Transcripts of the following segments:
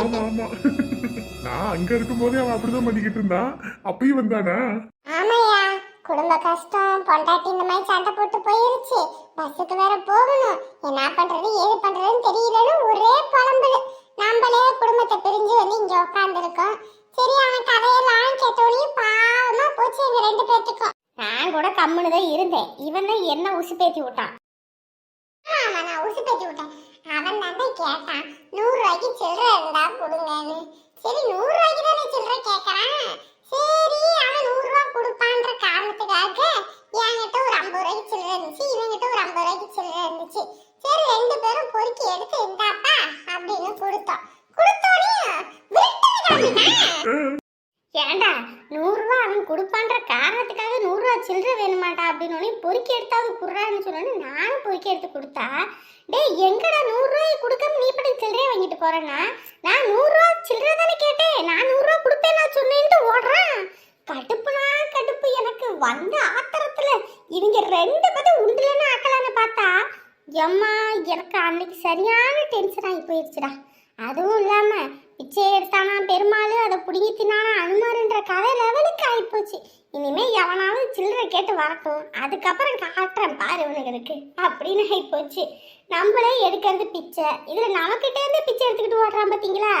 ஆமா ஆமா. நான் அங்க அவன் அப்படிதான் பண்ணிக்கிட்டு இருந்தான். அப்பயும் வந்தானா? குடும்ப கஷ்டம் பொண்டாட்டி இந்த மாதிரி சண்டை போட்டு போயிருச்சு. பஸ்ஸுக்கு வேற போகணும். என்ன பண்றது ஏது பண்றதுன்னு தெரியலன்னு ஒரே புலம்பல். நம்மளே குடும்பத்தை பிரிஞ்சு வந்து இங்க உட்காந்துருக்கோம் சரி அவன் கதையெல்லாம் கேட்டோடனே பாவமா போச்சு எங்க ரெண்டு பேர்த்துக்கும் நான் கூட கம்முன்னு தான் இருந்தேன். இவன் தான் என்ன உசு பேத்தி விட்டான்? ஆமா நான் உசு பேத்தி விட்டேன். அவன் தாண்டா கேட்டான். நூறு ரூபாய்க்கு சில்லறை இருந்தா கொடுங்கன்னு. சரி நூறு ரூபாய்க்கு தானே சில்லறை கேட்கறான் சரி அவன் நூறு ரூபாய் கொடுப்பான்ற காரணத்துக்காக என்கிட்ட ஒரு ஐம்பது ரூபாய்க்கு சில்லறை இருந்துச்சு இவன்கிட்ட ஒரு ஐம்பது ரூபாய்க்கு சில்லறை இருந்துச்சு. சரி ரெண்டு பேரும் பொறுக்கி எடுத்து இந்தாப்பா அப்படின்னு கொடுத்தோம். கொடுத்தோடனே ஏண்டா நூறுரூவா அவன் கொடுப்பான்ற காரணத்துக்காக நூறுரூவா சில்லற வேணுமாட்டா அப்படின்னு பொறுக்கி எடுத்தாவது குடுறான்னு சொன்னோன்னு நானும் பொறுக்கி எடுத்து கொடுத்தா டேய் எங்கடா நூறுரூவாயை கொடுக்காம நீ படி சில்லறையை வாங்கிட்டு போறேன்னா? நான் நூறுரூவா சில்லறை தானே கேட்டேன். நான் நூறுரூவா கொடுப்பேன் நான் சொன்னேன்ட்டு ஓடுறான். கடுப்புனா கடுப்பு. எனக்கு வந்த ஆத்திரத்துல இவங்க ரெண்டு பேரும் உண்டுலன்னு ஆக்கலான்னு பார்த்தா எம்மா எனக்கு அன்னைக்கு சரியான டென்ஷன் ஆகி போயிடுச்சுடா அதுவும் இல்லாமல் பிச்சை எடுத்தானா பெருமாள் அதை பிடுங்கி தின்னானா ஆயிப்போச்சு இனிமே எவனாவது சில்லறை கேட்டு வரட்டும் அதுக்கப்புறம் காட்டுறேன் பாரு இவனுங்களுக்கு. அப்படின்னு ஆயிப்போச்சு. நம்மளே எடுக்கிறது பிச்சை? இதுல நமக்கிட்டே இருந்து பிச்சை எடுத்துக்கிட்டு ஓடுறான் பாத்தீங்களா?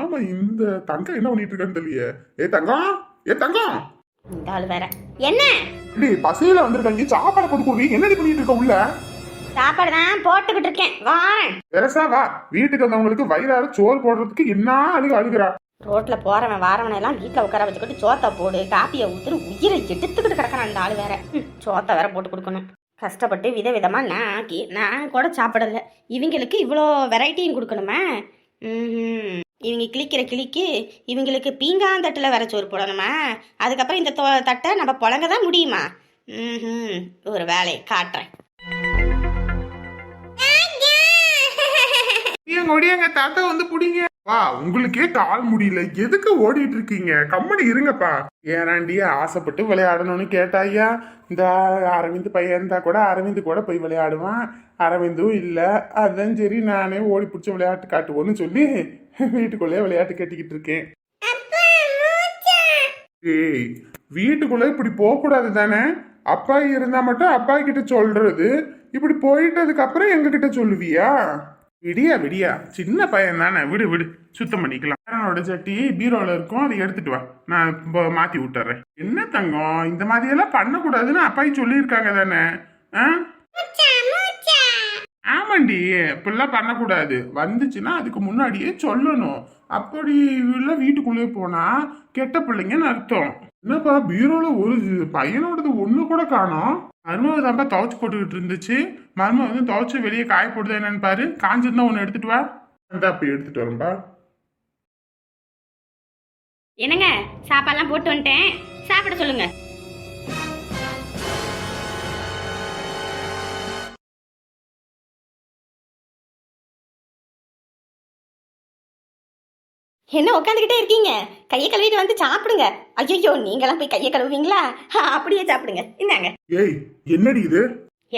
ஆமா இந்த தங்கம் என்ன பண்ணிட்டு இருக்கான்னு தெரியல ஏ தங்கம்? ஏ தங்கம்? இந்த ஆள் வேற. என்ன? டேய் பசியில வந்திருக்காங்க சாப்பாடு போட்டு கொடுங்க என்னடி பண்ணிட்டு இருக்க உள்ள? சாப்பாடு தான் போட்டுக்கிட்டு இருக்கேன். வாரேன். பெருசா வா. வீட்டுக்கு வந்தவங்களுக்கு வயிறார சோறு போடுறதுக்கு என்ன அழுக அழுகுறா? ரோட்டில் போகிறவன் வாரவனை எல்லாம் வீட்டில் உட்கார வச்சுக்கிட்டு சோத்தை போடு காப்பியை ஊத்துரு உயிரை எடுத்துக்கிட்டு கிடக்கிறான் அந்த ஆள் வேற. ம், சோத்தை வேற போட்டு கொடுக்கணும். கஷ்டப்பட்டு விதவிதமா நான் ஆக்கி நான் கூட சாப்பிடல. இவங்களுக்கு இவ்வளோ வெரைட்டியும் கொடுக்கணுமா? ம்ஹும். இவங்க கிளிக்கிற கிளிக்கு இவங்களுக்கு பீங்காந்தட்டில் வேற சோறு போடணுமா? அதுக்கப்புறம் இந்த தட்டை நம்ம புழங்க தான் முடியுமா? ம் ஒரு வேலையை காட்டுறேன். எங்க ஒடியாங்க தாத்தா வந்து புடிங்க. வா உங்களுக்கே கால் முடியல. எதுக்கு ஓடிட்டு இருக்கீங்க? கம்மனி இருங்கப்பா. ஏறாண்டிய ஆசைப்பட்டு விளையாடணும்னு கேட்டாயா இந்த அரவிந்த் பையன் இருந்தா கூட அரவிந்த் கூட போய் விளையாடுவான். அரவிந்தும் இல்ல. அதான் சரி நானே ஓடி பிடிச்ச விளையாட்டு காட்டுவோன்னு சொல்லி வீட்டுக்குள்ளே விளையாட்டு கட்டிக்கிட்டு இருக்கேன். ஏய் வீட்டுக்குள்ள இப்படி போக கூடாது தானே? அப்பா இருந்தா மட்டும் அப்பா கிட்ட சொல்றது. இப்படி போயிட்டதுக்கு அப்புறம் எங்க கிட்ட சொல்லுவியா? விடியா விடியா. சின்ன பையன் தானே. விடு விடு. சுத்தம் பண்ணிக்கலாம். பேரனோட சட்டி பீரோல இருக்கும். அதை எடுத்துட்டு வா. நான் இப்போ மாத்தி விட்டுறேன். என்ன தங்கம்? இந்த மாதிரி எல்லாம் பண்ணக்கூடாதுன்னு அப்பாயி சொல்லியிருக்காங்க தானே. ஆமாண்டி. இப்படிலாம் பண்ணக்கூடாது. வந்துச்சுன்னா அதுக்கு முன்னாடியே சொல்லணும். அப்படி உள்ள வீட்டுக்குள்ளே போனா கெட்ட பிள்ளைங்கன்னு அர்த்தம். என்னப்பா பீரோல ஒரு பையனோடது ஒண்ணு கூட காணோம். மருமக தான்ப்பா துவச்சு போட்டுக்கிட்டு இருந்துச்சு. மருமக வந்து துவச்சு வெளியே காய போடுதா என்னன்னு பாரு. காஞ்சிருந்தா ஒன்று எடுத்துட்டு வா. அந்த அப்படி எடுத்துட்டு வரேன்பா. என்னங்க சாப்பாடுலாம் போட்டு வந்துட்டேன். சாப்பிட சொல்லுங்க. என்ன உட்காந்துக்கிட்டே இருக்கீங்க? கையை கழுவிட்டு வந்து சாப்பிடுங்க. ஐயோ நீங்களாம் போய் கையை கழுவுவீங்களா? அப்படியே சாப்பிடுங்க. இந்தாங்க. ஏய் என்னடி இது?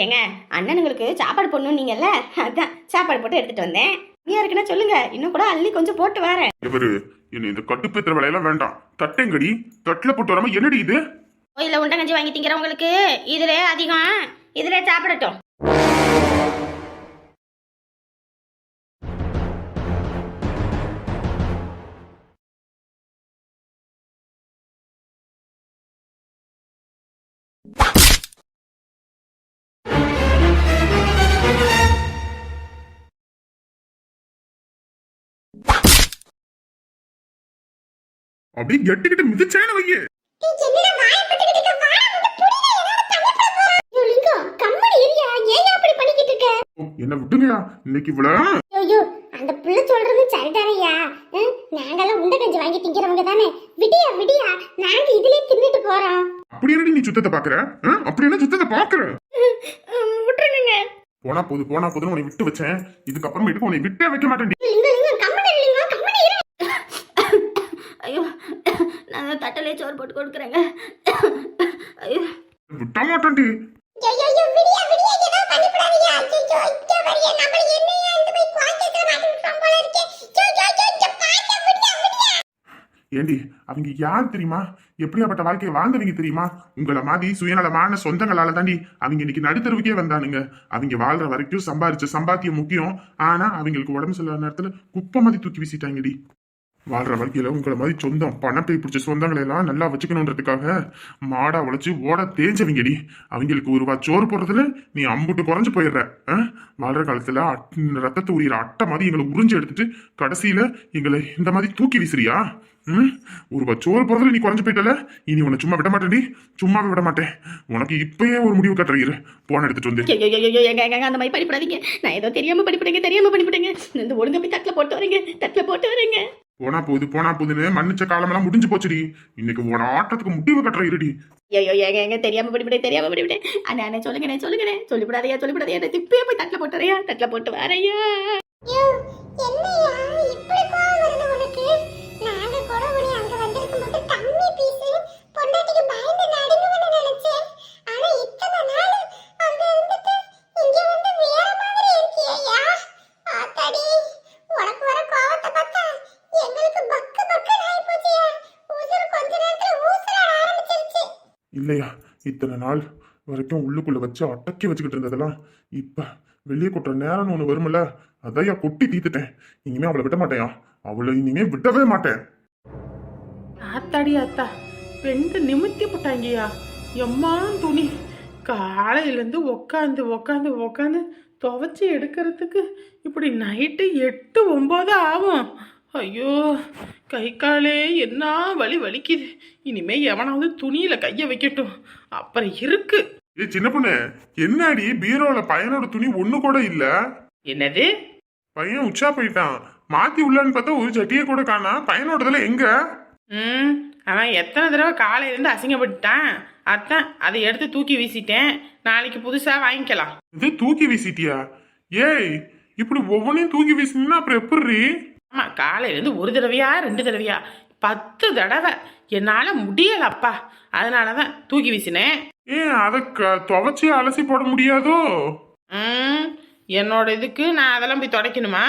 ஏங்க அண்ணனுங்களுக்கு சாப்பாடு போடணும் நீங்கல்ல? அதான் சாப்பாடு போட்டு எடுத்துட்டு வந்தேன். நீயா இருக்குன்னா சொல்லுங்க. இன்னும் கூட அள்ளி கொஞ்சம் போட்டு வரேன். இவரு என்ன இந்த கட்டுப்பேத்துற வேலையெல்லாம் வேண்டாம். தட்டேங்கடி. தட்டுல போட்டு வராம என்னடி இது? கோயிலில் உண்டை கஞ்சி வாங்கி திங்கிறவங்களுக்கு இதுல அதிகம். இதுல சாப்பிடட்டும். அப்படியே எட்டுக்கிட்டு மிதிச்சேன்னு வையே. என்ன விட்டுங்கயா இன்னைக்கு இவ்வளவு ஐயோ அந்த பிள்ளை சொல்றது சரிதானையா நாங்கெல்லாம் உண்டை கஞ்சி வாங்கி திங்கிறவங்க தானே. விடியா விடியா நாங்க இதுலயே தின்னுட்டு போறோம். அப்படி என்னடி நீ சுத்தத்தை பாக்குற? அப்படி என்ன சுத்தத்தை பாக்குற? விட்டுருங்க போனா போது போனா போதுன்னு உன்னை விட்டு வச்சேன். இதுக்கப்புறமேட்டுக்கு உன்னை விட்டே வைக்க மாட்டேன் நாங்கள் தட்டலே சோறு போட்டு கொடுக்குறேங்க. ஏண்டி அவங்க யார் தெரியுமா? எப்படியாப்பட்ட வாழ்க்கையை வாழ்ந்தவங்க தெரியுமா? உங்களை மாதிரி சுயநலமான சொந்தங்களால தாண்டி அவங்க இன்னைக்கு நடுத்தருவுக்கே வந்தானுங்க. அவங்க வாழ்ற வரைக்கும் சம்பாதிச்ச சம்பாத்தியம் முக்கியம். ஆனா அவங்களுக்கு உடம்பு சொல்ல நேரத்துல குப்பை மாதிரி தூக்கி வீசிட்டாங்கடி. வாழ்ற வாழ்க்கையில் உங்களை மாதிரி சொந்தம் பணப்பை பிடிச்ச சொந்தங்களை எல்லாம் நல்லா வச்சுக்கணுன்றதுக்காக மாடா உழைச்சி ஓட தேஞ்சவங்கடி. அவங்களுக்கு ஒரு ரூபா சோறு போடுறதுல நீ அம்புட்டு குறைஞ்சு போயிடுற. வாழ்ற காலத்தில் அட்- ரத்தத்தை உரியிற அட்டை மாதிரி எங்களை உறிஞ்சு எடுத்துட்டு கடைசியில் எங்களை இந்த மாதிரி தூக்கி வீசுறியா? ம்? ஒரு ரூபா சோறு போடுறதுல நீ குறைஞ்சு போயிட்டல? இனி உன்னை சும்மா விட மாட்டேன்டி. சும்மாவே விட மாட்டேன். உனக்கு இப்பயே ஒரு முடிவு கட்டுறீரு போன எடுத்துட்டு வந்து. ஐயோ ஐயோ, ஐயோ, அந்த மாதிரி படிப்படாதீங்க. நான் ஏதோ தெரியாம படிப்படைங்க தெரியாம படிப்படைங்க. இந்த ஒழுங்கா போய் தட்டில் போட்டு வரீங்க தட்டில் போட்டு வரீங்க. போனா போகுது போனா போகுதுன்னு மன்னிச்ச காலமெல்லாம் முடிஞ்சு போச்சுடி. இன்னைக்கு உன ஆட்டத்துக்கு முடிவு கட்டுற இருடி. ஐயோ எங்க எங்க தெரியாம படிப்படே தெரியாம படிப்படே அண்ணா அண்ணே சொல்லுங்கண்ணே சொல்லுங்கண்ணே. சொல்லிவிடாதையா சொல்லிவிடாதையா திப்பே போய் தட்டில் போட்டு வரையா தட்டில் போட்டு வரையா? ஐயோ, என்னய்யா இப்படி கோவம் வருது உனக்கு? நாங்க கூட உன்னை அங்க வந்திருக்கும்போது கம்மி பீஸு, பொண்டாட்டிக்கு பயந்து நடுங்குவேன்னு நினைச்சேன். ஆனா இத்தனை நாள் அங்க இருந்துட்டு இங்க வந்து வேற மாதிரி இருக்கியேய்யா. ஆத்தாடி, உனக்கு வர கோவத்தை பார்த்தா இல்லையா? இத்தனை நாள் வரைக்கும் உள்ளுக்குள்ள வச்சு அடக்கி வச்சுக்கிட்டு இருந்ததெல்லாம் இப்ப வெளியே கொட்டுற நேரம்னு ஒண்ணு வரும்ல? அதையா கொட்டி தீத்துட்டேன். இனிமே அவளை விட மாட்டேயா அவளை இனிமே விடவே மாட்டேன். ஆத்தாடி ஆத்தா ரெண்டு நிமித்தி போட்டாங்கய்யா எம்மா துணி. காலையிலேருந்து உக்காந்து உக்காந்து உக்காந்து துவைச்சி எடுக்கிறதுக்கு இப்படி நைட்டு எட்டு ஒம்பது ஆகும். ஐயோ கை காலே என்ன வலி வலிக்குது. இனிமே எவனாவது துணியில கைய வைக்கட்டும். அப்புறம் இருக்கு. ஏ சின்ன பொண்ணு என்னடி பீரோல பையனோட துணி ஒண்ணு கூட இல்ல? என்னது? பையன் உச்சா போயிட்டான். மாத்தி உள்ளான்னு பார்த்தா ஒரு சட்டியை கூட காணா. பையனோடதுல எங்க? ம் அவன் எத்தனை தடவை காலையிலேருந்து அசிங்கப்பட்டுட்டான். அதான் அதை எடுத்து தூக்கி வீசிட்டேன். நாளைக்கு புதுசாக வாங்கிக்கலாம். இது தூக்கி வீசிட்டியா? ஏய் இப்படி ஒவ்வொன்றையும் தூக்கி வீசினா அப்புறம் எப்படி ஆமாம் காலையிலேருந்து ஒரு தடவையா ரெண்டு தடவையா? பத்து தடவை. என்னால் முடியலப்பா. அதனால தான் தூக்கி வீசினேன். ஏன் அதை துவைச்சி அலசி போட முடியாதோ? ம் என்னோட இதுக்கு நான் அதெல்லாம் போய் துடைக்கணுமா?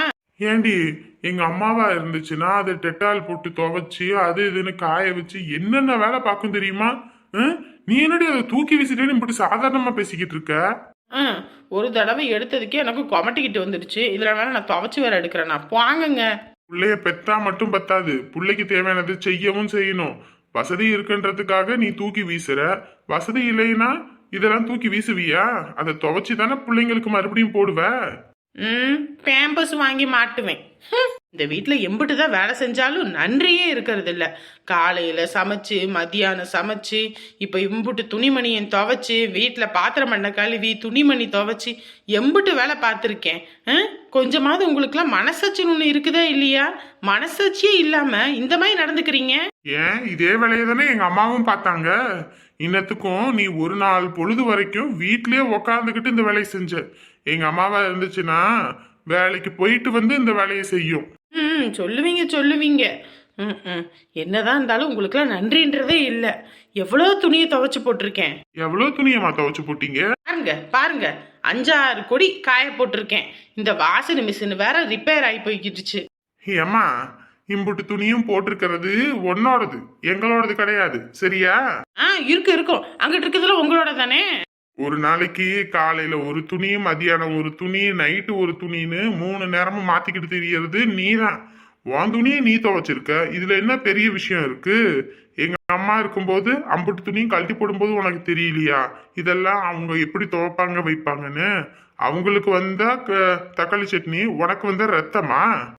ஏண்டி எங்க அம்மாவா இருந்துச்சுன்னா அதை டெட்டால் போட்டு துவைச்சு அது இதுன்னு காய வச்சு என்னென்ன வேலை பார்க்கும் தெரியுமா? நீ என்னடி அதை தூக்கி வீசிட்டேன்னு இப்படி சாதாரணமா பேசிக்கிட்டு இருக்க? ம் ஒரு தடவை எடுத்ததுக்கே எனக்கு கொமட்டிக்கிட்டு வந்துடுச்சு. இதில் வேணா நான் துவைச்சி வேற எடுக்கிறேன். நான் வாங்குங்க பிள்ளைய பெத்தா மட்டும் பத்தாது. பிள்ளைக்கு தேவையானது செய்யவும் செய்யணும். வசதி இருக்குன்றதுக்காக நீ தூக்கி வீசுற. வசதி இல்லைன்னா இதெல்லாம் தூக்கி வீசுவியா? அதை துவைச்சி தானே பிள்ளைங்களுக்கு மறுபடியும் போடுவ? ம் பேம்பஸ் வாங்கி மாட்டுவேன். இந்த வீட்டில் எம்பிட்டு தான் வேலை செஞ்சாலும் நன்றியே இருக்கிறது இல்லை காலையில் சமைச்சு மதியானம் சமைச்சு இப்போ இம்புட்டு துணிமணியை துவைச்சி வீட்டில் பாத்திரம் பண்ண கழுவி துணிமணி துவைச்சி எம்பிட்டு வேலை பார்த்துருக்கேன். ஆ? கொஞ்சமாவது உங்களுக்குலாம் மனசாட்சின்னு ஒன்று இருக்குதா இல்லையா? மனசாட்சியே இல்லாமல் இந்த மாதிரி நடந்துக்கிறீங்க? ஏன்? இதே வேலையை தானே எங்கள் அம்மாவும் பார்த்தாங்க. இன்னத்துக்கும் நீ ஒரு நாள் பொழுது வரைக்கும் வீட்லேயே உக்காந்துக்கிட்டு இந்த வேலையை செஞ்ச. எங்கள் அம்மாவாக இருந்துச்சுன்னா வேலைக்கு போயிட்டு வந்து இந்த வேலையை செய்யும். ம் சொல்லுவீங்க சொல்லுவீங்க. ம் ம் என்னதான் இருந்தாலும் உங்களுக்குலாம் நன்றின்றதே இல்லை. எவ்வளோ துணியை துவைச்சு போட்டிருக்கேன்? எவ்வளவு துணியம்மா துவைச்சு போட்டீங்க? பாருங்க பாருங்க. அஞ்சாறு கொடி காய போட்டிருக்கேன். இந்த வாசனை மிஷின் வேற ரிப்பேர் ஆகி போய்கிட்டுச்சு ஏம்மா இம்புட்டு துணியும் போட்டிருக்கிறது உன்னோடது. எங்களோடது கிடையாது. சரியா? ஆ இருக்கு இருக்கும். அங்கிட்டு இருக்கிறதுல உங்களோட தானே? ஒரு நாளைக்கு காலையில ஒரு துணி மதியானம் ஒரு துணி நைட்டு ஒரு துணின்னு மூணு நேரமும் மாத்திக்கிட்டு தெரியறது. நீதான் உன் துணியை நீ துவைச்சிருக்க. இதுல என்ன பெரிய விஷயம் இருக்கு? எங்க அம்மா இருக்கும்போது அம்புட்டு துணியும் கழட்டி போடும்போது உனக்கு தெரியலையா? இதெல்லாம் அவங்க எப்படி துவைப்பாங்க வைப்பாங்கன்னு? அவங்களுக்கு வந்தா க- தக்காளி சட்னி உனக்கு வந்த ரத்தமா?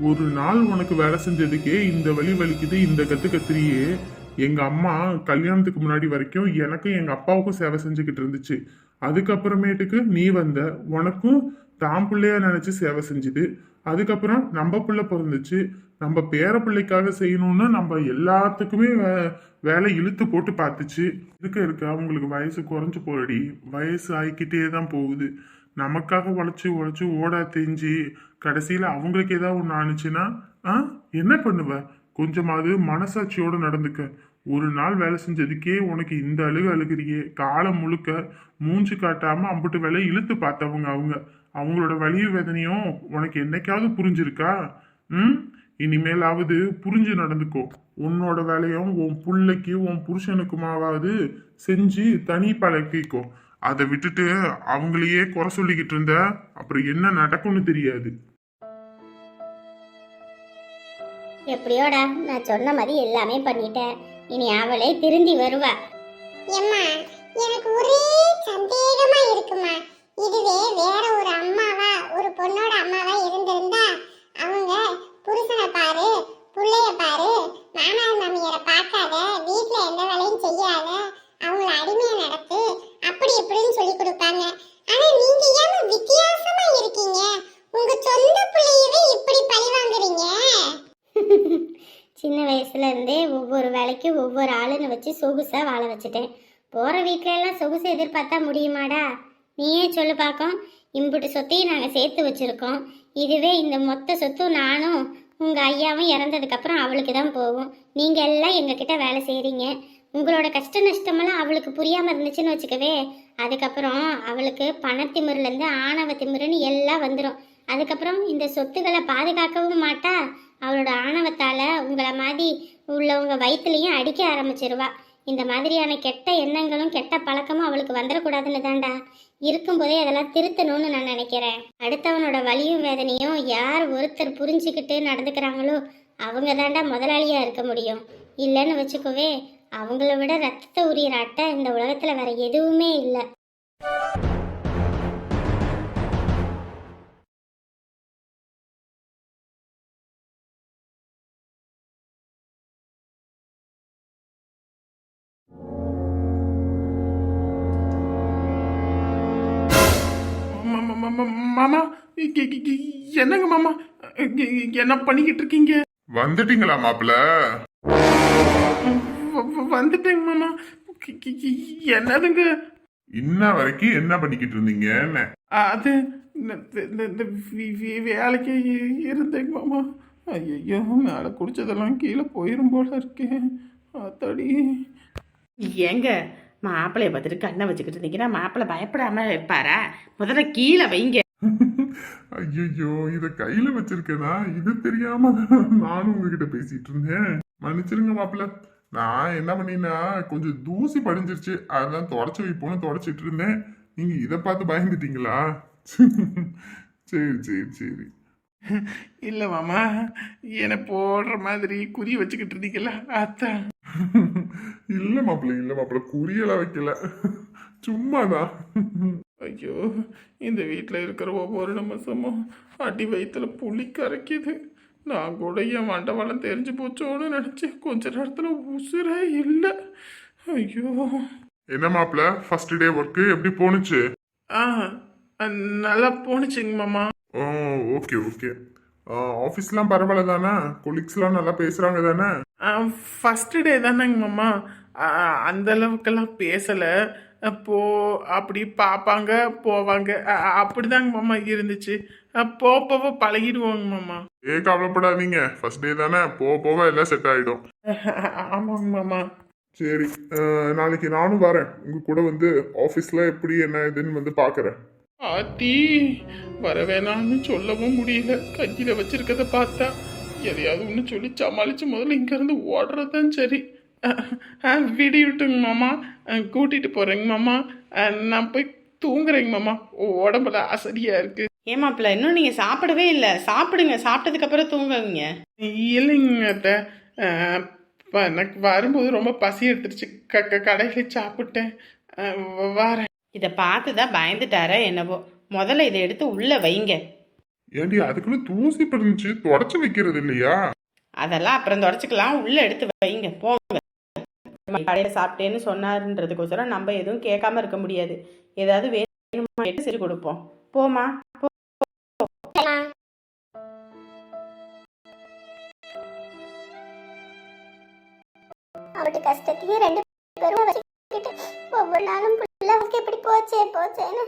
ஒரு நாள் உனக்கு வேலை செஞ்சதுக்கே இந்த வலி வலிக்குது இந்த கத்து கத்திரியே எங்கள் அம்மா கல்யாணத்துக்கு முன்னாடி வரைக்கும் எனக்கும் எங்கள் அப்பாவுக்கும் சேவை செஞ்சுக்கிட்டு இருந்துச்சு. அதுக்கப்புறமேட்டுக்கு நீ வந்த உனக்கும் தான் பிள்ளையா நினச்சி சேவை செஞ்சுது. அதுக்கப்புறம் நம்ம பிள்ளை பிறந்துச்சு. நம்ம பேர பிள்ளைக்காக செய்யணும்னு நம்ம எல்லாத்துக்குமே வே- வேலை இழுத்து போட்டு பார்த்துச்சு. இருக்க இருக்க அவங்களுக்கு வயசு குறைஞ்சு போறடி. வயசு ஆகிக்கிட்டே தான் போகுது. நமக்காக உழைச்சி உழைச்சி ஓடா தெரிஞ்சு கடைசியில் அவங்களுக்கு ஏதாவது ஒன்று ஆணுச்சுன்னா ஆ என்ன பண்ணுவ? கொஞ்சமாவது மனசாட்சியோட நடந்துக்க. ஒரு நாள் வேலை செஞ்சதுக்கே உனக்கு இந்த அழுகு அழுகிறியே. காலம் முழுக்க மூஞ்சி காட்டாம அம்புட்டு வேலை இழுத்து பார்த்தவங்க அவங்க. அவங்களோட வலி வேதனையும் உனக்கு என்னைக்காவது புரிஞ்சிருக்கா? ம்? இனிமேலாவது புரிஞ்சு நடந்துக்கோ. உன்னோட வேலையும் உன் பிள்ளைக்கு உன் புருஷனுக்குமாவது செஞ்சு தனி பழக்கிக்கோ. அதை விட்டுட்டு அவங்களையே குறை சொல்லிக்கிட்டு இருந்த அப்புறம் என்ன நடக்கும்னு தெரியாது. எப்படியோடா? நான் சொன்ன மாதிரி எல்லாமே பண்ணிட்டேன். இனி அவளே திருந்தி வருவா. எம்மா எனக்கு ஒரே சந்தேகமா இருக்குமா? இதுவே வேற ஒரு அம்மாவா ஒரு பொண்ணோட அம்மாவா இருந்திருந்தா அவங்க புருஷனை பாரு பிள்ளைய பாரு மாமனார் மாமியாரை பார்க்காத வீட்ல எந்த வேலையும் செய்யாத அவங்கள அடிமையை நடத்து அப்படி இப்படின்னு சொல்லி கொடுப்பாங்க ஆனா நீங்க ஏமா வித்தியாசமா இருக்கீங்க உங்க சொந்த பிள்ளையவே இப்படி பழி வாங்குறீங்க சின்ன வயசுல இருந்தே ஒவ்வொரு வேலைக்கு ஒவ்வொரு ஆளுன்னு வச்சு சொகுசை வாழ வச்சுட்டேன். போகிற வீட்டில எல்லாம் சொகுசு எதிர்பார்த்தா முடியுமாடா? நீயே சொல்லு பார்க்கும் இம்புட்டு சொத்தையும் நாங்கள் சேர்த்து வச்சுருக்கோம். இதுவே இந்த மொத்த சொத்தும் நானும் உங்கள் ஐயாவும் இறந்ததுக்கப்புறம் அவளுக்கு தான் போகும். நீங்கள் எல்லாம் எங்ககிட்ட வேலை செய்கிறீங்க உங்களோட கஷ்ட நஷ்டமெல்லாம் அவளுக்கு புரியாமல் இருந்துச்சுன்னு வச்சுக்கவே அதுக்கப்புறம் அவளுக்கு பணத்திமிருலேருந்து ஆணவ திமிருன்னு எல்லாம் வந்துடும் அதுக்கப்புறம் இந்த சொத்துக்களை பாதுகாக்கவும் மாட்டா. அவளோட ஆணவத்தால் உங்களை மாதிரி உள்ளவங்க வயிற்றுலையும் அடிக்க ஆரம்பிச்சிருவா. இந்த மாதிரியான கெட்ட எண்ணங்களும் கெட்ட பழக்கமும் அவளுக்கு வந்துடக்கூடாதுன்னு தான்டா. இருக்கும்போதே அதெல்லாம் திருத்தணும்னு நான் நினைக்கிறேன். அடுத்தவனோட வலியும் வேதனையும் யார் ஒருத்தர் புரிஞ்சுக்கிட்டு நடந்துக்கிறாங்களோ அவங்க தாண்டா முதலாளியாக இருக்க முடியும். இல்லைன்னு வச்சுக்கோவே அவங்கள விட ரத்தத்தை உரியராட்ட இந்த உலகத்தில் வேற எதுவுமே இல்லை. என்னங்க மாமா? என்ன பண்ணிக்கிட்டு இருக்கீங்க வந்துட்டீங்களா மாப்பிள்ள வந்துட்டேங்க மாமா. என்னதுங்க? இன்ன வரைக்கும் என்ன பண்ணிக்கிட்டு இருந்தீங்க அது வேலைக்கு இருந்தேங்க மாமா. ஐயோ மேலே குடிச்சதெல்லாம் கீழே போயிரும் போல இருக்கேன் அத்தாடி. ஏங்க மாப்பிள்ளைய பார்த்துட்டு கண்ணை வச்சுக்கிட்டு இருந்தீங்கன்னா மாப்பிள்ளை பயப்படாம இருப்பாரா? முதல்ல கீழே வைங்க. ஐயோ இத கையில வச்சிருக்கேனா? இது தெரியாம நானும் உங்ககிட்ட பேசிட்டு இருந்தேன். மன்னிச்சிருங்க மாப்பிள்ள. நான் என்ன பண்ணினா கொஞ்சம் தூசி படிஞ்சிருச்சு. அதான் தொடச்சு வைப்போன்னு தொடச்சிட்டு இருந்தேன். நீங்க இத பார்த்து பயந்துட்டீங்களா? சரி சரி சரி. இல்லை மாமா என்னை போடுற மாதிரி குறி வச்சுக்கிட்டு இருந்தீங்களா அத்தான் இல்ல மாப்பிள்ள இல்ல மாப்பிள்ள குறியெல்லாம் வைக்கல. சும்மாதான். ஐயோ இந்த வீட்டில் இருக்கிற ஒவ்வொரு நிமிஷமும் அடி வயிற்றுல புளி கரைக்குது. நான் கூட என் மண்டபம் தெரிஞ்சு போச்சோன்னு நினச்சேன் கொஞ்ச நேரத்தில் உசுரே இல்லை. ஐயோ. என்ன மாப்பிள்ள ஃபர்ஸ்ட் டே ஒர்க்கு எப்படி போணுச்சு? ஆ நல்லா போணுச்சுங்க மாமா. ஓ ஓகே ஓகே ஆஃபீஸ்லாம் பரவாயில்ல தானே கொலீக்ஸ்லாம் நல்லா பேசுகிறாங்க தானே ஃபஸ்ட்டு டே தானேங்க மாமா. அந்த அளவுக்கெல்லாம் பேசலை. போ அப்படி பார்ப்பாங்க போவாங்க. அப்படிதாங்க மாமா இருந்துச்சு. போக போக பழகிடுவோங்க மாமா. ஏ கவலைப்படாதீங்க. ஃபர்ஸ்ட் டே தானே. போக போக எல்லாம் செட் ஆகிடும் ஆமாங்க மாமா. சரி நாளைக்கு நானும் வரேன். உங்கள் கூட வந்து ஆஃபீஸில் எப்படி என்ன இதுன்னு வந்து பார்க்குறேன் ஆத்தி வர வேணாம்னு சொல்லவும் முடியல. கையில வச்சிருக்கத பார்த்தா எதையாவது ஒன்று சொல்லி சமாளிச்சு முதல்ல இங்கேருந்து ஓடுறது தான் சரி. விடி விட்டுங்க மாமா. அஹ், கூட்டிட்டு போறேங்க மாமா. நான் போய் தூங்குறேங்க மாமா. உடம்புல அசதியா இருக்கு. ஏன் மாப்பிள்ளை இன்னும் நீங்க சாப்பிடவே இல்லை. சாப்பிடுங்க சாப்பிட்டதுக்கு அப்புறம் தூங்குங்க. இல்லைங்க அத்தை. எனக்கு வரும்போது ரொம்ப பசி எடுத்துருச்சு. க க கடையில் சாப்பிட்டேன். வரேன். இதை பார்த்து தான் பயந்துட்டாரா என்னவோ. முதல்ல இதை எடுத்து உள்ள வைங்க. ஏண்டி அதுக்குள்ள தூசி படிஞ்சு தொடச்சி வைக்கிறது இல்லையா? அதெல்லாம் அப்புறம் தொடச்சிக்கலாம். உள்ள எடுத்து வைங்க. போங்க. கடையில் சாப்பிட்டேன்னு சொன்னாருன்றதுக்கோசரம் நம்ம எதுவும் கேட்காம இருக்க முடியாது. ஏதாவது வேணுமா கேட்டு கொடுப்போம். போமா அவட்டு கஷ்டத்தையும் ரெண்டு பேரும் வச்சுக்கிட்டு ஒவ்வொரு நாளும் பிள்ளைக்கு இப்படி போச்சே போச்சேன்னு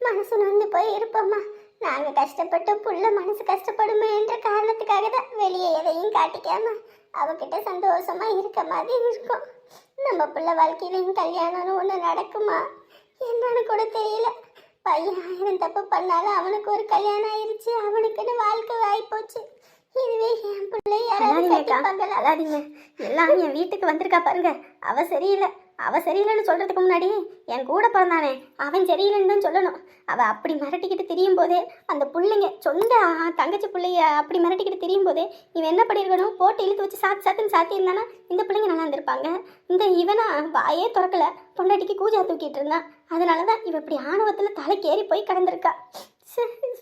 மனசு நொந்து போய் இருப்போம்மா. நாங்கள் கஷ்டப்பட்டு புள்ள மனசு கஷ்டப்படுமே என்ற காரணத்துக்காக தான் வெளியே எதையும் காட்டிக்காம அவகிட்ட சந்தோஷமா இருக்க மாதிரி இருக்கும். நம்ம புள்ள வாழ்க்கையிலையும் கல்யாணம்னு ஒன்று நடக்குமா? என்னன்னு கூட தெரியல. பையன் ஆயிரம் தப்பு பண்ணாலும் அவனுக்கு ஒரு கல்யாணம் ஆயிருச்சு அவனுக்குன்னு வாழ்க்கை வாய்ப்போச்சு. இதுவே என் பிள்ளை யாராவது எல்லாம் என் வீட்டுக்கு வந்திருக்கா பாருங்க. அவ சரியில்லை. அவ சரியில்லைன்னு சொல்றதுக்கு முன்னாடி என் கூட பிறந்தானே அவன் சரியில்லைன்னு தான் சொல்லணும். அவ அப்படி மிரட்டிக்கிட்டு திரியும் போதே அந்த பிள்ளைங்க சொந்த தங்கச்சி பிள்ளைய அப்படி மிரட்டிக்கிட்டு திரியும் போதே இவன் என்ன பண்ணியிருக்கணும்? போட்டு இழுத்து வச்சு சாத்து சாத்துன்னு சாத்தி இருந்தானா இந்த பிள்ளைங்க நல்லா இருந்திருப்பாங்க. இந்த இவனா வாயே திறக்கல பொண்டாட்டிக்கு கூஜா தூக்கிட்டு இருந்தான். அதனால தான் இவ இப்படி ஆணவத்தில் தலைக்கேறி போய் கடந்திருக்கா.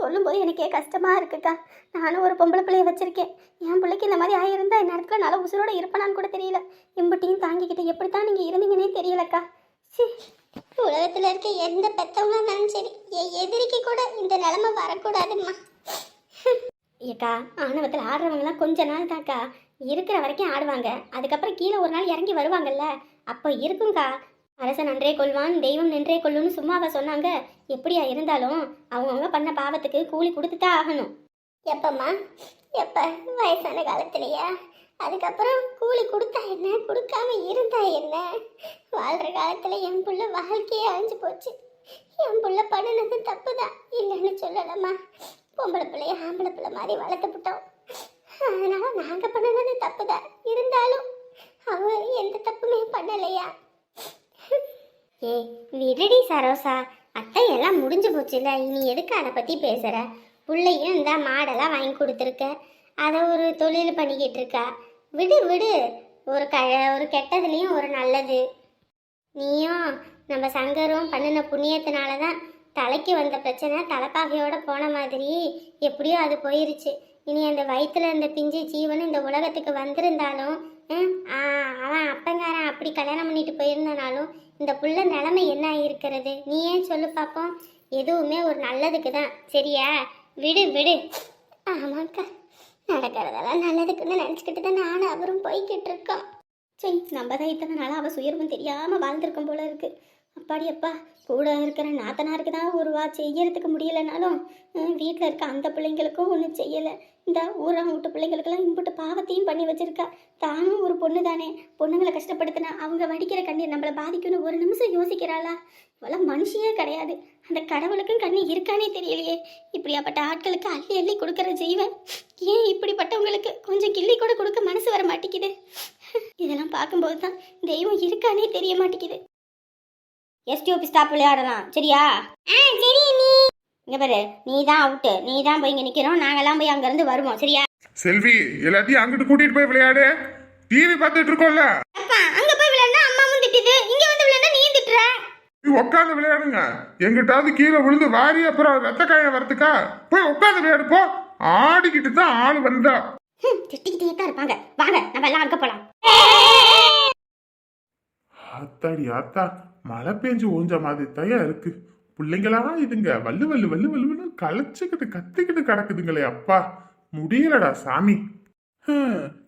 சொல்லும்போது எனக்கே கஷ்டமா இருக்குக்கா. நானும் ஒரு பொம்பளை பிள்ளைய வச்சிருக்கேன். என் பிள்ளைக்கு இந்த மாதிரி ஆயிருந்தா இந்த இடத்துல நல்ல உசுரோட இருப்பனான்னு கூட தெரியல. இம்பட்டியும் தாங்கிக்கிட்டு எப்படித்தான் நீங்க இருந்தீங்கன்னே தெரியலக்கா. சீ உலகத்துல இருக்க எந்த பெத்தவங்களும் சரி என் எதிரிக்கு கூட இந்த நிலைமை வரக்கூடாதும்மா. ஏக்கா ஆணவத்தில் ஆடுறவங்கலாம் கொஞ்ச நாள் தான்க்கா. இருக்கிற வரைக்கும் ஆடுவாங்க. அதுக்கப்புறம் கீழே ஒரு நாள் இறங்கி வருவாங்கல்ல. அப்போ இருக்கும்க்கா. அரசன் நன்றே கொள்வான் தெய்வம் நின்றே கொள்ளுன்னு சும்மாவா சொன்னாங்க. எப்படியா இருந்தாலும் அவங்கவுங்க பண்ண பாவத்துக்கு கூலி கொடுத்து தான் ஆகணும். எப்பம்மா? எப்ப? வயசான காலத்திலயா? அதுக்கப்புறம் கூலி கொடுத்தா என்ன? கொடுக்காம இருந்தா என்ன? வாழ்ற காலத்துல என் புள்ள வாழ்க்கையே அழிஞ்சு போச்சு. என் புள்ள பண்ணினது தப்பு தான் இல்லைன்னு சொல்லலாமா பொம்பளை பிள்ளைய ஆம்பளை பிள்ளை மாதிரி வளர்த்து விட்டோம். அதனால நாங்க பண்ணினது தப்பு தான் இருந்தாலும் அவ எந்த தப்புமே பண்ணலையா? ஏ விடுடி சரோசா? அத்தை எல்லாம் முடிஞ்சு போச்சுல இனி எதுக்கு அதை பற்றி பேசுகிற பிள்ளையும் இந்த மாடெல்லாம் வாங்கி கொடுத்துருக்க. அதை ஒரு தொழில் பண்ணிக்கிட்டு இருக்கா. விடு விடு. ஒரு க ஒரு கெட்டதுலேயும் ஒரு நல்லது. நீயும் நம்ம சங்கரும் பண்ணின புண்ணியத்தினால தான் தலைக்கு வந்த பிரச்சனை தலைப்பாகையோட போன மாதிரி எப்படியோ அது போயிருச்சு. இனி அந்த வயிற்றுல இருந்த பிஞ்சு ஜீவன் இந்த உலகத்துக்கு வந்திருந்தாலும் அவன் அப்பங்காரன் அப்படி கல்யாணம் பண்ணிட்டு போயிருந்தனாலும் இந்த புள்ள நிலைமை என்ன இருக்கிறது நீ ஏன் சொல்லு பார்ப்போம் எதுவுமே ஒரு நல்லதுக்கு தான். சரியா? விடு விடு. ஆமாக்கா நடக்கிறதெல்லாம் நல்லதுக்குன்னு நினச்சிக்கிட்டு தான் நானும் அவரும் போய்கிட்டு இருக்கோம். சரி நம்ம தான் இத்தனை நாளாக அவள் சுயர்வம் தெரியாமல் வாழ்ந்திருக்கும் போல இருக்குது அப்பாடி அப்பா கூட இருக்கிற நாத்தனாருக்கு தான் ஒரு வா செய்யறதுக்கு முடியலைனாலும் வீட்டில் இருக்க அந்த பிள்ளைங்களுக்கும் ஒன்றும் செய்யலை. இந்த ஊராக விட்டு பிள்ளைங்களுக்கெல்லாம் இம்புட்டு பாவத்தையும் பண்ணி வச்சிருக்கா. தானும் ஒரு பொண்ணு தானே பொண்ணுங்களை கஷ்டப்படுத்தினா அவங்க வடிக்கிற கண்ணீர் நம்மளை பாதிக்கும்னு ஒரு நிமிஷம் யோசிக்கிறாளா? இவெல்லாம் மனுஷியே கிடையாது. அந்த கடவுளுக்கும் கண்ணு இருக்கானே தெரியலையே. இப்படியாப்பட்ட ஆட்களுக்கு அள்ளி அள்ளி கொடுக்குற செய்வேன் ஏன் இப்படிப்பட்டவங்களுக்கு கொஞ்சம் கிள்ளி கூட கொடுக்க மனசு வர மாட்டேங்குது இதெல்லாம் பார்க்கும்போது தான் தெய்வம் இருக்கானே தெரிய மாட்டேங்குது. எஸ்டிஓபி ஸ்டாப் விளையாடலாம். சரியா? ஆ சரி நீ. இங்க பாரு நீ தான் அவுட்டு நீ தான் போய் இங்க நிக்கிறோம் நாங்கெல்லாம் போய் அங்க இருந்து வருவோம். சரியா? செல்வி எல்லாத்தையும் அங்கிட்டு கூட்டிட்டு போய் விளையாடு. டிவி பார்த்துட்டு இருக்கோம்ல. அப்பா அங்க போய் விளையாண்டா அம்மாவும் திட்டுது. இங்க வந்து விளையாண்டா நீ திட்டுற. நீ உட்காந்து விளையாடுங்க. எங்கிட்டாவது கீழே விழுந்து வாரி அப்புறம் ரத்த காயம் வரதுக்கா போய் உட்காந்து விளையாடு போ. ஆடிக்கிட்டு தான் ஆள் வந்தா. திட்டிக்கிட்டே தான் இருப்பாங்க. வாங்க நம்ம எல்லாம் அங்க போலாம். ஆத்தாடி ஆத்தா. மழை பெஞ்சு ஊஞ்ச மாதிரி தயா இருக்கு. பிள்ளைங்களா இதுங்க? வல்லு வல்லு வல்லு வல்லுன்னு களைச்சுக்கிட்டு கத்திக்கிட்டு கிடக்குதுங்களே அப்பா. முடியலடா சாமி.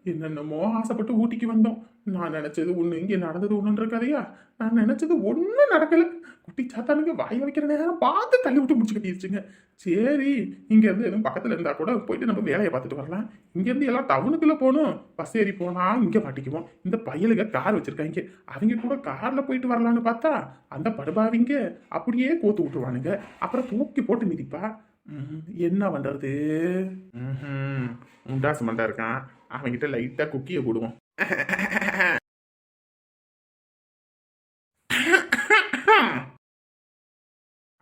என்னென்னமோ ஆசைப்பட்டு ஊட்டிக்கு வந்தோம். நான் நினச்சது ஒன்று இங்கே நடந்தது ஒன்றுன்ற கதையா? நான் நினச்சது ஒன்றும் நடக்கல. குட்டி சாத்தானுங்க வாய் வைக்கிற நேரம் பார்த்து தள்ளி விட்டு முடிச்சு கட்டிடுச்சுங்க சரி இங்கேருந்து எதுவும் பக்கத்தில் இருந்தால் கூட போயிட்டு நம்ம வேலையை பார்த்துட்டு வரலாம். இங்கேருந்து எல்லாம் டவுனுக்குள்ளே போகணும். பஸ் ஏறி போனால் இங்கே மாட்டிக்குவோம். இந்த பயலுக கார் வச்சுருக்காங்க. அவங்க கூட காரில் போயிட்டு வரலான்னு பார்த்தா அந்த படுபாவிங்க அப்படியே கோத்து விட்டுருவானுங்க. அப்புறம் தூக்கி போட்டு மிதிப்பா. என்ன பண்ணுறது ம்ஹும். உண்டாசு மண்டா இருக்கான். அவன்கிட்ட லைட்டாக குக்கியை போடுவோம்.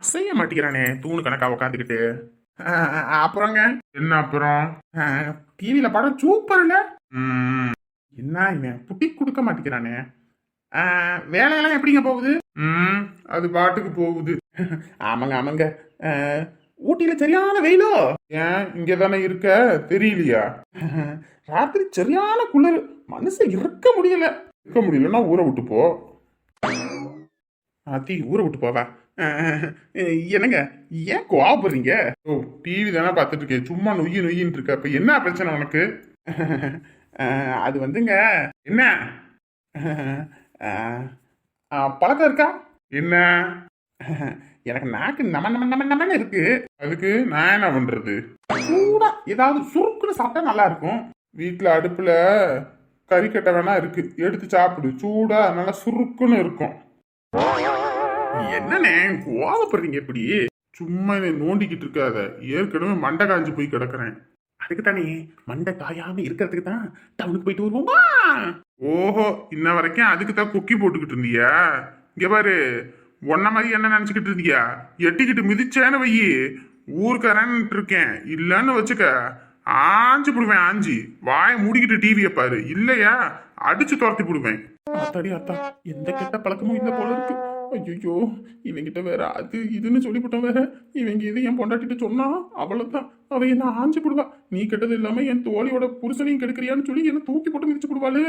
செய்ய மாட்டேங்கிறானே தூணு கணக்கா உக்காந்துக்கிட்டு. அப்புறங்க? என்ன அப்புறம்? டிவியில படம் சூப்பர்ல ம், என்ன இவன்? புட்டி கொடுக்க மாட்டேங்கிறானே. வேலையெல்லாம் எப்படிங்க போகுது? ம் அது பாட்டுக்கு போகுது. ஆமாங்க ஆமாங்க. ஊட்டியில சரியான வெயிலோ? ஏன் இங்க தானே இருக்க? தெரியலையா? ராத்திரி சரியான குளிர். மனுஷன் இருக்க முடியல. இருக்க முடியலன்னா ஊரை விட்டு போ. ஆத்தி ஊரை விட்டு போவா? என்னங்க ஏன் கோவப்படுறீங்க? ஓ டிவி தானே பார்த்துட்டு இருக்கேன் சும்மா நொய்யி நொய்யின்னு இருக்க. அப்ப என்ன பிரச்சனை உனக்கு? அது வந்துங்க என்ன? பழக்கம் இருக்கா? என்ன? எனக்கு நாக்கு நம நம நம நமன்னு இருக்கு. அதுக்கு நான் என்ன பண்றது? சூடா ஏதாவது சுருக்குன்னு சாப்பிட்டா நல்லா இருக்கும். வீட்டுல அடுப்புல கறிக்கட்டை வேணா இருக்கு. எடுத்து சாப்பிடு. சூடா நல்லா சுருக்குன்னு இருக்கும். என்னண்ணே கோவப்படுறீங்க இப்படி சும்மா என்னை நோண்டிக்கிட்டு இருக்காத. ஏற்கனவே மண்டை காஞ்சு போய் கிடக்குறேன். அதுக்கு தானே மண்டை காயாம இருக்கிறதுக்கு தான் டவுனுக்கு போயிட்டு வருவோமா? ஓஹோ இன்ன வரைக்கும் அதுக்கு தான் குக்கி போட்டுக்கிட்டு இருந்தியா? இங்க பாரு உன்ன மாதிரி என்ன நினைச்சுக்கிட்டு இருந்தியா? எட்டிக்கிட்டு மிதிச்சேன்னு வையி ஊருக்காரன் இருக்கேன். இல்லன்னு வச்சுக்க ஆஞ்சு போடுவேன் ஆஞ்சி. வாயை மூடிக்கிட்டு டிவியை பாரு. இல்லையா? அடிச்சு துரத்தி போடுவேன். அத்தாடி அத்தா எந்த கெட்ட பழக்கமும் இல்ல போல இருக்கு. ஐயோ இவங்கிட்ட வேற அது இதுன்னு சொல்லிவிட்டோம் வேற. இவங்க இது என் பொண்டாட்டிட்டு சொன்னா அவ்வளவுதான். அவ என்ன ஆஞ்சு போடுவா. நீ கெட்டது இல்லாம என் தோழியோட புருஷனையும் கெடுக்கிறியான்னு சொல்லி என்ன தூக்கி போட்டு மிதிச்சு போடுவாளே.